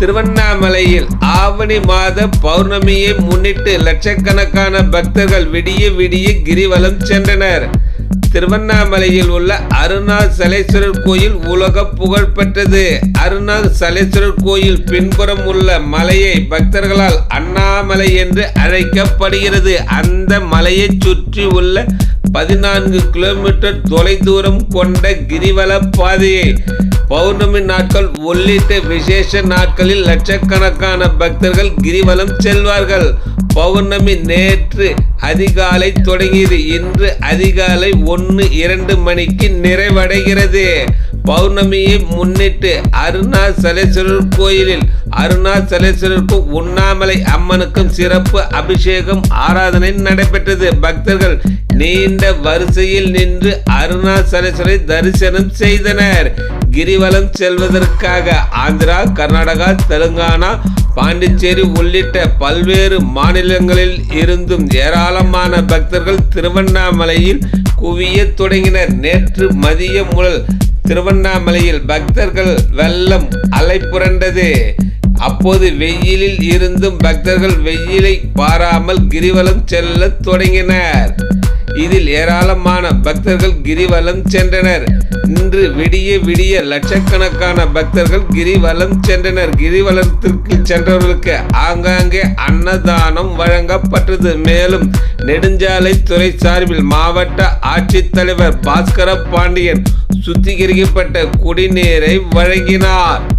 திருவண்ணாமலையில் ஆவணி மாத பௌர்ணமியை முன்னிட்டு லட்சக்கணக்கான பக்தர்கள் விடிய விடிய கிரிவலம் சென்றனர். திருவண்ணாமலையில் உள்ள அருணாசலேஸ்வரர் கோயில் உலக புகழ் பெற்றது. அருணாசலேஸ்வரர் கோயில் பின்புறம் உள்ள மலையை பக்தர்களால் அண்ணாமலை என்று அழைக்கப்படுகிறது. அந்த மலையை சுற்றி உள்ள பதினான்கு கிலோமீட்டர் தொலைதூரம் கொண்ட கிரிவல பாதையை பௌர்ணமி நாட்கள் உள்ளிட்ட விசேஷ நாட்களில் லட்சக்கணக்கான பக்தர்கள் கிரிவலம் செல்வார்கள். பௌர்ணமி நேற்று அதிகாலை தொடங்கியது. இன்று அதிகாலை ஒன்று இரண்டு மணிக்கு நிறைவடைகிறது. பௌர்ணமியை முன்னிட்டு அருணாசலேஸ்வரர் கோயிலில் அருணாசலேஸ்வரருக்கும் உண்ணாமலை அம்மனுக்கும் சிறப்பு அபிஷேகம் ஆராதனை நடைபெற்றது. பக்தர்கள் நீண்ட வரிசையில் நின்று அருணாசலேஸ்வரை தரிசனம் செய்தனர். கிரிவலம் செல்வதற்காக ஆந்திரா கர்நாடகா தெலுங்கானா பாண்டிச்சேரி உள்ளிட்ட பல்வேறு மாநிலங்களில் இருந்தும் ஏராளமான பக்தர்கள் திருவண்ணாமலையில் குவியத் தொடங்கினர். நேற்று மதியம் முதல் திருவண்ணாமலையில் பக்தர்கள் வெள்ளம் அலை புரண்டது. அப்போது வெயிலில் இருந்தும் பக்தர்கள் வெயிலை பாராமல் கிரிவலம் செல்லத் தொடங்கினர். இதில் ஏராளமான பக்தர்கள் கிரிவலம் சென்றனர். இன்று விடிய விடிய லட்சக்கணக்கான பக்தர்கள் கிரிவலம் சென்றனர். கிரிவலத்திற்கு சென்றவர்களுக்கு ஆங்காங்கே அன்னதானம் வழங்கப்பட்டது. மேலும் நெடுஞ்சாலை துறை சார்பில் மாவட்ட ஆட்சித்தலைவர் பாஸ்கர பாண்டியன் சுத்திகரிக்கப்பட்ட குடிநீரை வழங்கினார்.